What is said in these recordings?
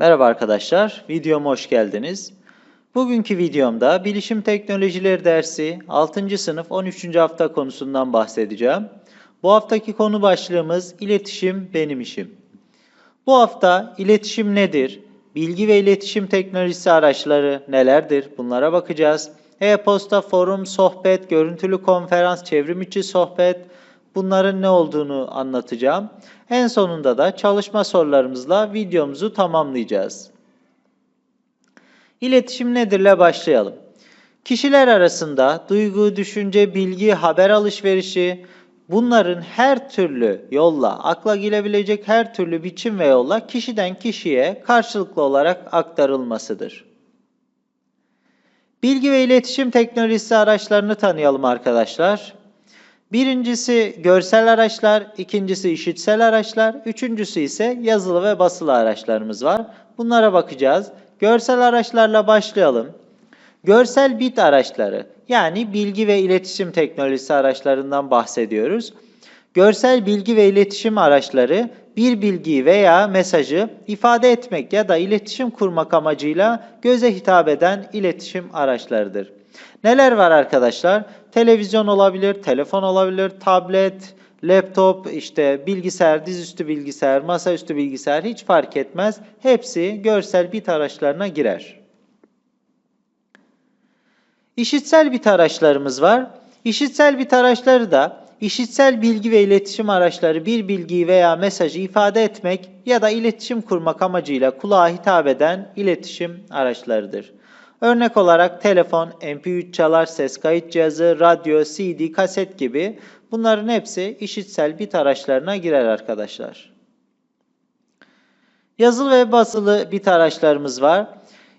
Merhaba arkadaşlar, videoma hoş geldiniz. Bugünkü videomda Bilişim Teknolojileri dersi 6. sınıf 13. hafta konusundan bahsedeceğim. Bu haftaki konu başlığımız iletişim benim işim. Bu hafta iletişim nedir? Bilgi ve iletişim teknolojisi araçları nelerdir? Bunlara bakacağız. E-posta, forum, sohbet, görüntülü konferans, çevrim içi sohbet, bunların ne olduğunu anlatacağım. En sonunda da çalışma sorularımızla videomuzu tamamlayacağız. İletişim nedirle başlayalım. Kişiler arasında duygu, düşünce, bilgi, haber alışverişi, bunların her türlü yolla, akla gelebilecek her türlü biçim ve yolla kişiden kişiye karşılıklı olarak aktarılmasıdır. Bilgi ve iletişim teknolojisi araçlarını tanıyalım arkadaşlar. Birincisi görsel araçlar, ikincisi işitsel araçlar, üçüncüsü ise yazılı ve basılı araçlarımız var. Bunlara bakacağız. Görsel araçlarla başlayalım. Görsel bit araçları yani bilgi ve iletişim teknolojisi araçlarından bahsediyoruz. Görsel bilgi ve iletişim araçları bir bilgiyi veya mesajı ifade etmek ya da iletişim kurmak amacıyla göze hitap eden iletişim araçlarıdır. Neler var arkadaşlar? Televizyon olabilir, telefon olabilir, tablet, laptop, işte bilgisayar, dizüstü bilgisayar, masaüstü bilgisayar hiç fark etmez. Hepsi görsel bit araçlarına girer. İşitsel bit araçlarımız var. İşitsel bit araçları da işitsel bilgi ve iletişim araçları bir bilgiyi veya mesajı ifade etmek ya da iletişim kurmak amacıyla kulağa hitap eden iletişim araçlarıdır. Örnek olarak telefon, MP3 çalar, ses kayıt cihazı, radyo, CD, kaset gibi bunların hepsi işitsel bit araçlarına girer arkadaşlar. Yazılı ve basılı bit araçlarımız var.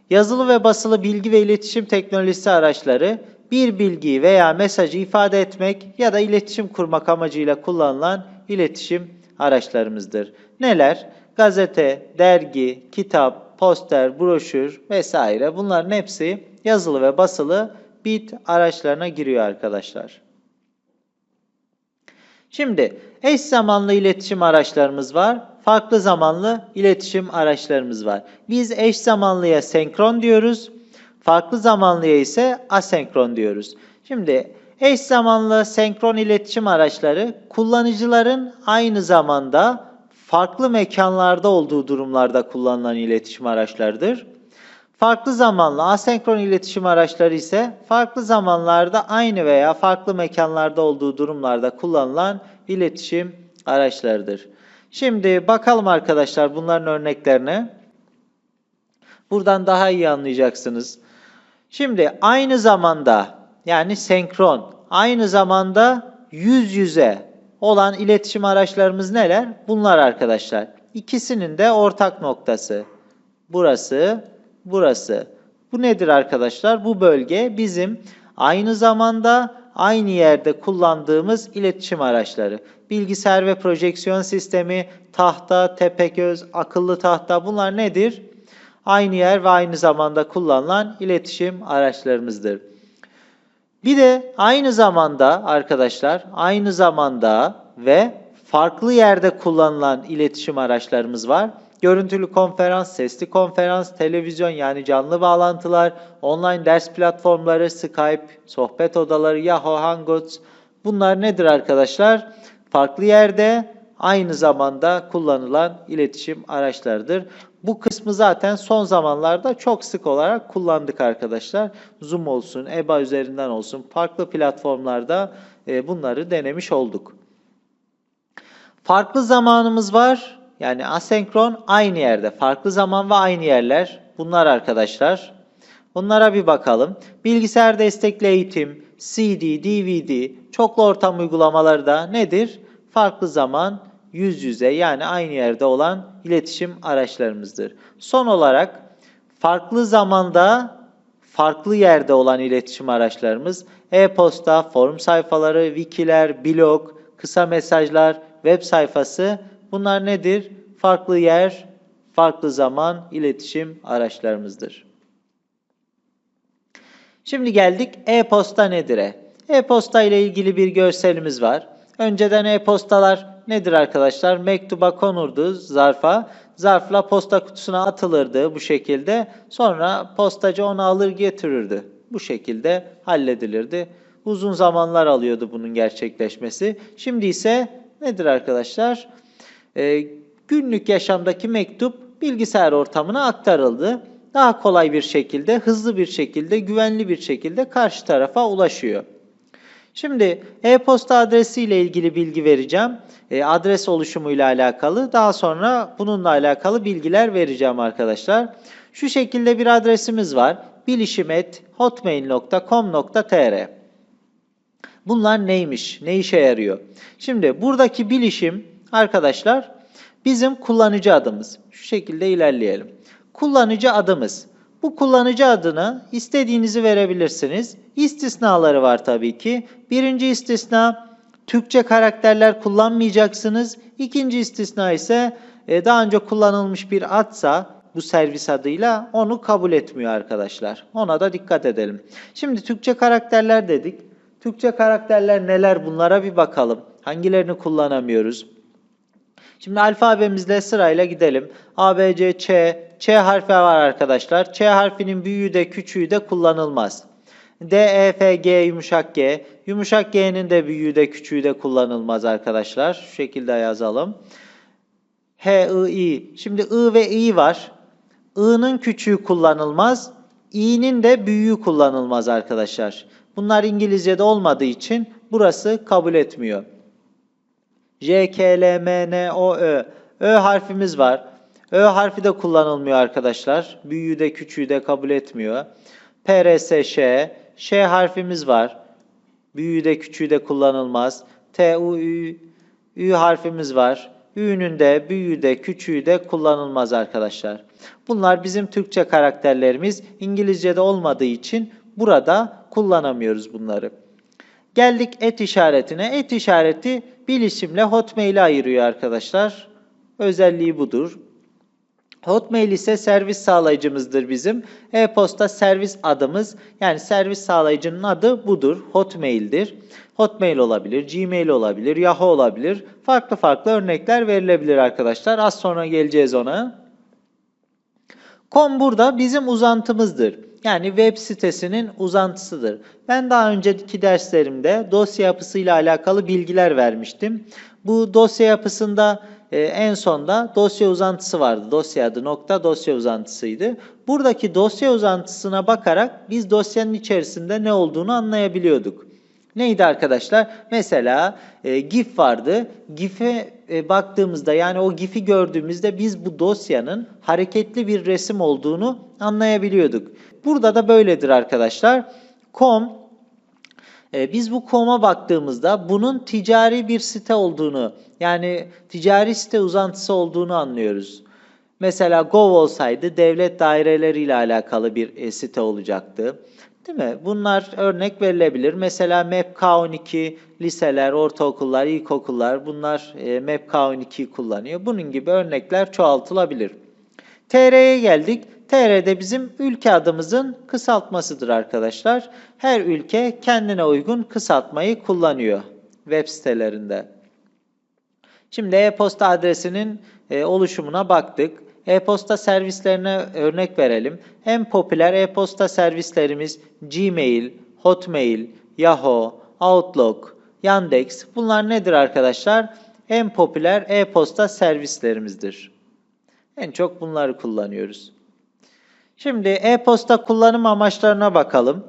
Yazılı ve basılı bilgi ve iletişim teknolojisi araçları bir bilgiyi veya mesajı ifade etmek ya da iletişim kurmak amacıyla kullanılan iletişim araçlarımızdır. Neler? Gazete, dergi, kitap, poster, broşür vesaire bunların hepsi yazılı ve basılı bit araçlarına giriyor arkadaşlar. Şimdi eş zamanlı iletişim araçlarımız var. Farklı zamanlı iletişim araçlarımız var. Biz eş zamanlıya senkron diyoruz. Farklı zamanlıya ise asenkron diyoruz. Şimdi eş zamanlı senkron iletişim araçları kullanıcıların aynı zamanda farklı mekanlarda olduğu durumlarda kullanılan iletişim araçlarıdır. Farklı zamanlı asenkron iletişim araçları ise farklı zamanlarda aynı veya farklı mekanlarda olduğu durumlarda kullanılan iletişim araçlarıdır. Şimdi bakalım arkadaşlar bunların örneklerine. Buradan daha iyi anlayacaksınız. Şimdi aynı zamanda yani senkron aynı zamanda yüz yüze olan iletişim araçlarımız neler? Bunlar arkadaşlar. İkisinin de ortak noktası. Burası, burası. Bu nedir arkadaşlar? Bu bölge bizim aynı zamanda aynı yerde kullandığımız iletişim araçları. Bilgisayar ve projeksiyon sistemi, tahta, tepegöz, akıllı tahta bunlar nedir? Aynı yer ve aynı zamanda kullanılan iletişim araçlarımızdır. Bir de aynı zamanda arkadaşlar, aynı zamanda ve farklı yerde kullanılan iletişim araçlarımız var. Görüntülü konferans, sesli konferans, televizyon yani canlı bağlantılar, online ders platformları, Skype, sohbet odaları, Yahoo Hangouts bunlar nedir arkadaşlar? Farklı yerde aynı zamanda kullanılan iletişim araçlarıdır. Bu kısmı zaten son zamanlarda çok sık olarak kullandık arkadaşlar. Zoom olsun, EBA üzerinden olsun farklı platformlarda e, bunları denemiş olduk. Farklı zamanımız var. Yani asenkron aynı yerde. Farklı zaman ve aynı yerler. Bunlar arkadaşlar. Bunlara bir bakalım. Bilgisayar destekli eğitim, CD, DVD, çoklu ortam uygulamaları da nedir? Farklı zaman, yüz yüze yani aynı yerde olan iletişim araçlarımızdır. Son olarak farklı zamanda farklı yerde olan iletişim araçlarımız e-posta, forum sayfaları, wikiler, blog, kısa mesajlar, web sayfası bunlar nedir? Farklı yer, farklı zaman iletişim araçlarımızdır. Şimdi geldik e-posta nedir'e. E-posta ile ilgili bir görselimiz var. Önceden e-postalar nedir arkadaşlar? Mektuba konurdu zarfa. Zarfla posta kutusuna atılırdı bu şekilde. Sonra postacı onu alır getirirdi. Bu şekilde halledilirdi. Uzun zamanlar alıyordu bunun gerçekleşmesi. Şimdi ise nedir arkadaşlar? Ee, günlük yaşamdaki mektup bilgisayar ortamına aktarıldı. Daha kolay bir şekilde, hızlı bir şekilde, güvenli bir şekilde karşı tarafa ulaşıyor. Şimdi e-posta adresi ile ilgili bilgi vereceğim. E, adres oluşumuyla alakalı. Daha sonra bununla alakalı bilgiler vereceğim arkadaşlar. Şu şekilde bir adresimiz var. bilişim@hotmail.com.tr. Bunlar neymiş? Ne işe yarıyor? Şimdi buradaki bilişim arkadaşlar bizim kullanıcı adımız. Şu şekilde ilerleyelim. Kullanıcı adımız. Bu kullanıcı adını istediğinizi verebilirsiniz. İstisnaları var tabii ki. Birinci istisna Türkçe karakterler kullanmayacaksınız. İkinci istisna ise e, daha önce kullanılmış bir adsa bu servis adıyla onu kabul etmiyor arkadaşlar. Ona da dikkat edelim. Şimdi Türkçe karakterler dedik. Türkçe karakterler neler bunlara bir bakalım. Hangilerini kullanamıyoruz? Şimdi alfabemizle sırayla gidelim. A, B, C, Ç. Ç harfi var arkadaşlar. Ç harfinin büyüğü de küçüğü de kullanılmaz. D, E, F, G, yumuşak G. Yumuşak G'nin de büyüğü de küçüğü de kullanılmaz arkadaşlar. Şu şekilde yazalım. H, I, I. Şimdi I ve I var. I'nın küçüğü kullanılmaz. İ'nin de büyüğü kullanılmaz arkadaşlar. Bunlar İngilizce'de olmadığı için burası kabul etmiyor. J, K, L, M, N, O, Ö. Ö harfimiz var. Ö harfi de kullanılmıyor arkadaşlar. Büyüğü de küçüğü de kabul etmiyor. P, R, S, Ş. Ş harfimiz var. Büyüğü de küçüğü de kullanılmaz. T, U, Ü. Ü harfimiz var. Ü'nün de büyüğü de küçüğü de kullanılmaz arkadaşlar. Bunlar bizim Türkçe karakterlerimiz. İngilizce'de olmadığı için burada kullanamıyoruz bunları. Geldik et işaretine. Et işareti bilişimle Hotmail'i ayırıyor arkadaşlar. Özelliği budur. Hotmail ise servis sağlayıcımızdır bizim. E-posta servis adımız. Yani servis sağlayıcının adı budur. Hotmail'dir. Hotmail olabilir, Gmail olabilir, Yahoo olabilir. Farklı farklı örnekler verilebilir arkadaşlar. Az sonra geleceğiz ona. Com burada bizim uzantımızdır. Yani web sitesinin uzantısıdır. Ben daha önceki derslerimde dosya yapısıyla alakalı bilgiler vermiştim. Bu dosya yapısında e, en sonda dosya uzantısı vardı. Dosya adı nokta dosya uzantısıydı. Buradaki dosya uzantısına bakarak biz dosyanın içerisinde ne olduğunu anlayabiliyorduk. Neydi arkadaşlar? Mesela e, GIF vardı. GIF'e e, baktığımızda yani o GIF'i gördüğümüzde biz bu dosyanın hareketli bir resim olduğunu anlayabiliyorduk. Burada da böyledir arkadaşlar. Com e, biz bu com'a baktığımızda bunun ticari bir site olduğunu yani ticari site uzantısı olduğunu anlıyoruz. Mesela Gov olsaydı devlet daireleriyle alakalı bir e, site olacaktı. Değil mi? Bunlar örnek verilebilir. Mesela MEP-K12 liseler, ortaokullar, ilkokullar bunlar e, MEP-K12'yi kullanıyor. Bunun gibi örnekler çoğaltılabilir. TR'ye geldik. TR'de bizim ülke adımızın kısaltmasıdır arkadaşlar. Her ülke kendine uygun kısaltmayı kullanıyor web sitelerinde. Şimdi e-posta adresinin e, oluşumuna baktık. E-posta servislerine örnek verelim. En popüler e-posta servislerimiz Gmail, Hotmail, Yahoo, Outlook, Yandex. Bunlar nedir arkadaşlar? En popüler e-posta servislerimizdir. En çok bunları kullanıyoruz. Şimdi e-posta kullanım amaçlarına bakalım.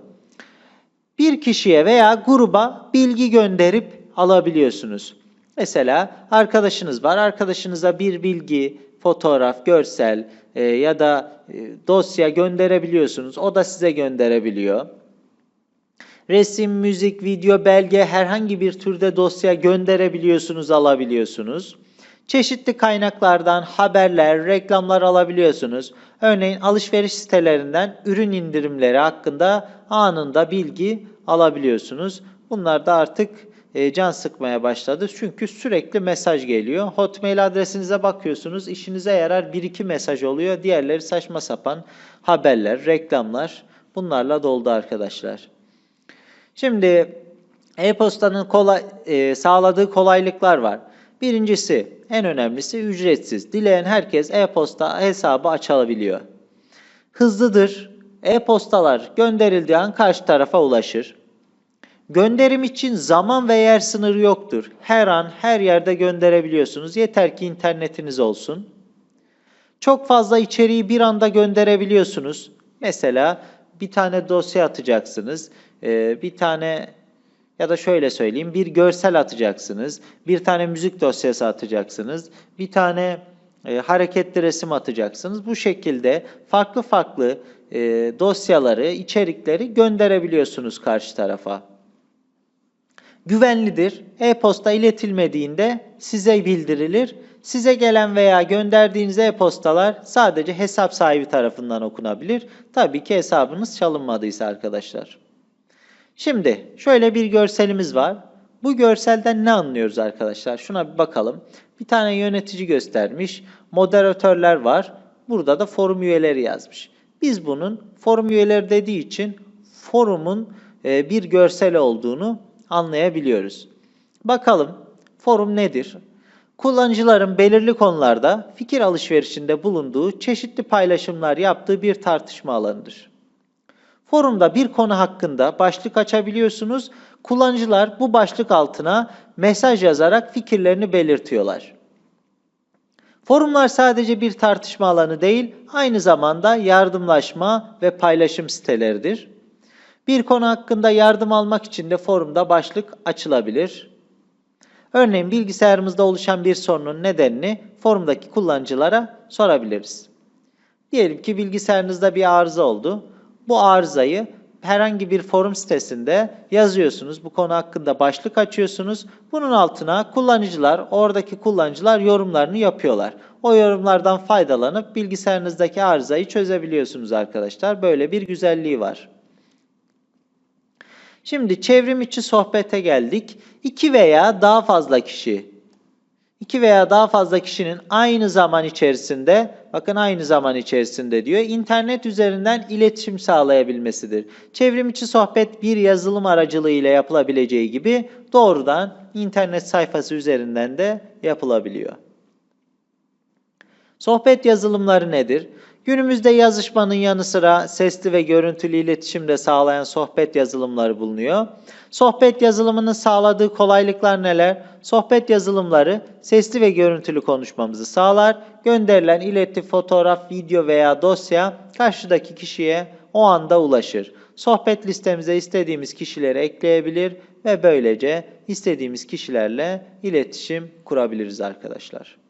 Bir kişiye veya gruba bilgi gönderip alabiliyorsunuz. Mesela arkadaşınız var. Arkadaşınıza bir bilgi, fotoğraf, görsel e, ya da e, dosya gönderebiliyorsunuz. O da size gönderebiliyor. Resim, müzik, video, belge herhangi bir türde dosya gönderebiliyorsunuz, alabiliyorsunuz. Çeşitli kaynaklardan haberler, reklamlar alabiliyorsunuz. Örneğin alışveriş sitelerinden ürün indirimleri hakkında anında bilgi alabiliyorsunuz. Bunlar da artık e, can sıkmaya başladı. Çünkü sürekli mesaj geliyor. Hotmail adresinize bakıyorsunuz. işinize yarar bir iki mesaj oluyor. Diğerleri saçma sapan haberler, reklamlar bunlarla doldu arkadaşlar. Şimdi e-postanın kolay, e, sağladığı kolaylıklar var. Birincisi, en önemlisi ücretsiz. Dileyen herkes e-posta hesabı açabiliyor. Hızlıdır. E-postalar gönderildiği an karşı tarafa ulaşır. Gönderim için zaman ve yer sınırı yoktur. Her an, her yerde gönderebiliyorsunuz. Yeter ki internetiniz olsun. Çok fazla içeriği bir anda gönderebiliyorsunuz. Mesela bir tane dosya atacaksınız. Ee, bir tane ya da şöyle söyleyeyim bir görsel atacaksınız. Bir tane müzik dosyası atacaksınız. Bir tane e, hareketli resim atacaksınız. Bu şekilde farklı farklı e, dosyaları, içerikleri gönderebiliyorsunuz karşı tarafa. Güvenlidir. E-posta iletilmediğinde size bildirilir. Size gelen veya gönderdiğiniz e-postalar sadece hesap sahibi tarafından okunabilir. Tabii ki hesabınız çalınmadıysa arkadaşlar. Şimdi şöyle bir görselimiz var. Bu görselden ne anlıyoruz arkadaşlar? Şuna bir bakalım. Bir tane yönetici göstermiş. Moderatörler var. Burada da forum üyeleri yazmış. Biz bunun forum üyeleri dediği için forumun e, bir görsel olduğunu anlayabiliyoruz. Bakalım forum nedir? Kullanıcıların belirli konularda fikir alışverişinde bulunduğu, çeşitli paylaşımlar yaptığı bir tartışma alanıdır. Forumda bir konu hakkında başlık açabiliyorsunuz. Kullanıcılar bu başlık altına mesaj yazarak fikirlerini belirtiyorlar. Forumlar sadece bir tartışma alanı değil, aynı zamanda yardımlaşma ve paylaşım siteleridir. Bir konu hakkında yardım almak için de forumda başlık açılabilir. Örneğin bilgisayarımızda oluşan bir sorunun nedenini forumdaki kullanıcılara sorabiliriz. Diyelim ki bilgisayarınızda bir arıza oldu. Bu arızayı herhangi bir forum sitesinde yazıyorsunuz. Bu konu hakkında başlık açıyorsunuz. Bunun altına kullanıcılar, oradaki kullanıcılar yorumlarını yapıyorlar. O yorumlardan faydalanıp bilgisayarınızdaki arızayı çözebiliyorsunuz arkadaşlar. Böyle bir güzelliği var. Şimdi çevrim içi sohbete geldik. İki veya daha fazla kişi, iki veya daha fazla kişinin aynı zaman içerisinde, bakın aynı zaman içerisinde diyor, internet üzerinden iletişim sağlayabilmesidir. Çevrim içi sohbet bir yazılım aracılığıyla yapılabileceği gibi doğrudan internet sayfası üzerinden de yapılabiliyor. Sohbet yazılımları nedir? Günümüzde yazışmanın yanı sıra sesli ve görüntülü iletişim de sağlayan sohbet yazılımları bulunuyor. Sohbet yazılımının sağladığı kolaylıklar neler? Sohbet yazılımları sesli ve görüntülü konuşmamızı sağlar. Gönderilen ileti fotoğraf, video veya dosya karşıdaki kişiye o anda ulaşır. Sohbet listemize istediğimiz kişileri ekleyebilir ve böylece istediğimiz kişilerle iletişim kurabiliriz arkadaşlar.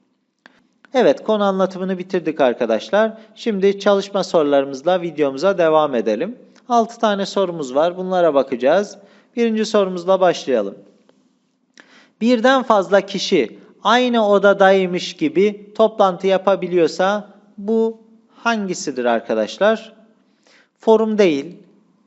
Evet konu anlatımını bitirdik arkadaşlar. Şimdi çalışma sorularımızla videomuza devam edelim. 6 tane sorumuz var. Bunlara bakacağız. Birinci sorumuzla başlayalım. Birden fazla kişi aynı odadaymış gibi toplantı yapabiliyorsa bu hangisidir arkadaşlar? Forum değil,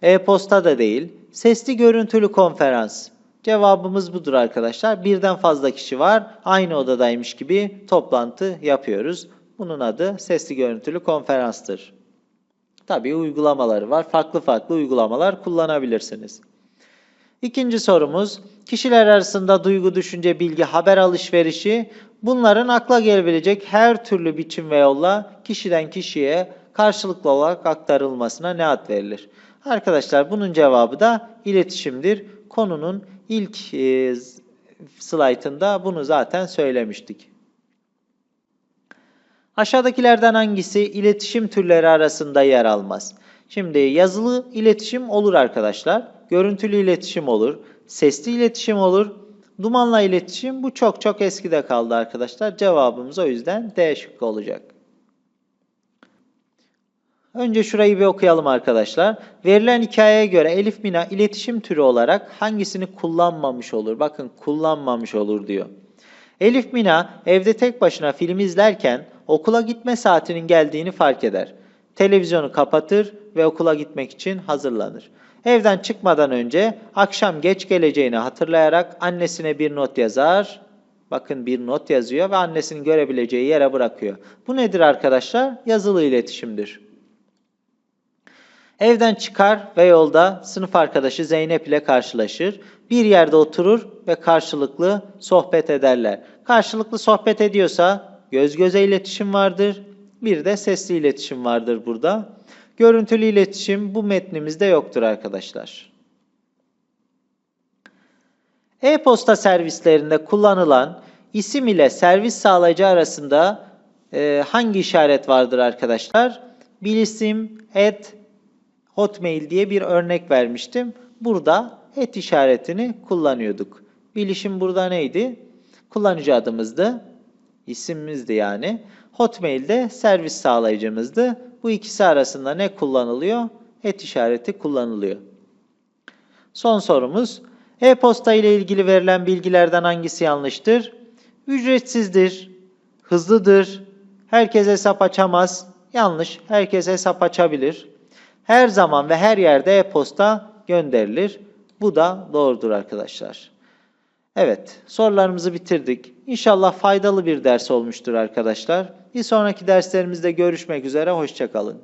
e-posta da değil, sesli görüntülü konferans. Cevabımız budur arkadaşlar. Birden fazla kişi var. Aynı odadaymış gibi toplantı yapıyoruz. Bunun adı sesli görüntülü konferanstır. Tabii uygulamaları var. Farklı farklı uygulamalar kullanabilirsiniz. İkinci sorumuz, kişiler arasında duygu, düşünce, bilgi, haber alışverişi bunların akla gelebilecek her türlü biçim ve yolla kişiden kişiye karşılıklı olarak aktarılmasına ne ad verilir? Arkadaşlar bunun cevabı da iletişimdir. Konunun ilk e, slaytında bunu zaten söylemiştik. Aşağıdakilerden hangisi iletişim türleri arasında yer almaz? Şimdi yazılı iletişim olur arkadaşlar. Görüntülü iletişim olur. Sesli iletişim olur. Dumanla iletişim bu çok çok eskide kaldı arkadaşlar. Cevabımız o yüzden D şıkkı olacak. Önce şurayı bir okuyalım arkadaşlar. Verilen hikayeye göre Elif Mina iletişim türü olarak hangisini kullanmamış olur? Bakın kullanmamış olur diyor. Elif Mina evde tek başına film izlerken okula gitme saatinin geldiğini fark eder. Televizyonu kapatır ve okula gitmek için hazırlanır. Evden çıkmadan önce akşam geç geleceğini hatırlayarak annesine bir not yazar. Bakın bir not yazıyor ve annesinin görebileceği yere bırakıyor. Bu nedir arkadaşlar? Yazılı iletişimdir. Evden çıkar ve yolda sınıf arkadaşı Zeynep ile karşılaşır. Bir yerde oturur ve karşılıklı sohbet ederler. Karşılıklı sohbet ediyorsa göz göze iletişim vardır. Bir de sesli iletişim vardır burada. Görüntülü iletişim bu metnimizde yoktur arkadaşlar. E-posta servislerinde kullanılan isim ile servis sağlayıcı arasında e, hangi işaret vardır arkadaşlar? Bilisim et hotmail diye bir örnek vermiştim. Burada et işaretini kullanıyorduk. Bilişim burada neydi? Kullanıcı adımızdı. İsimimizdi yani. Hotmail'de servis sağlayıcımızdı. Bu ikisi arasında ne kullanılıyor? Et işareti kullanılıyor. Son sorumuz. E-posta ile ilgili verilen bilgilerden hangisi yanlıştır? Ücretsizdir, hızlıdır, herkes hesap açamaz. Yanlış, herkes hesap açabilir. Her zaman ve her yerde e-posta gönderilir. Bu da doğrudur arkadaşlar. Evet, sorularımızı bitirdik. İnşallah faydalı bir ders olmuştur arkadaşlar. Bir sonraki derslerimizde görüşmek üzere, hoşçakalın.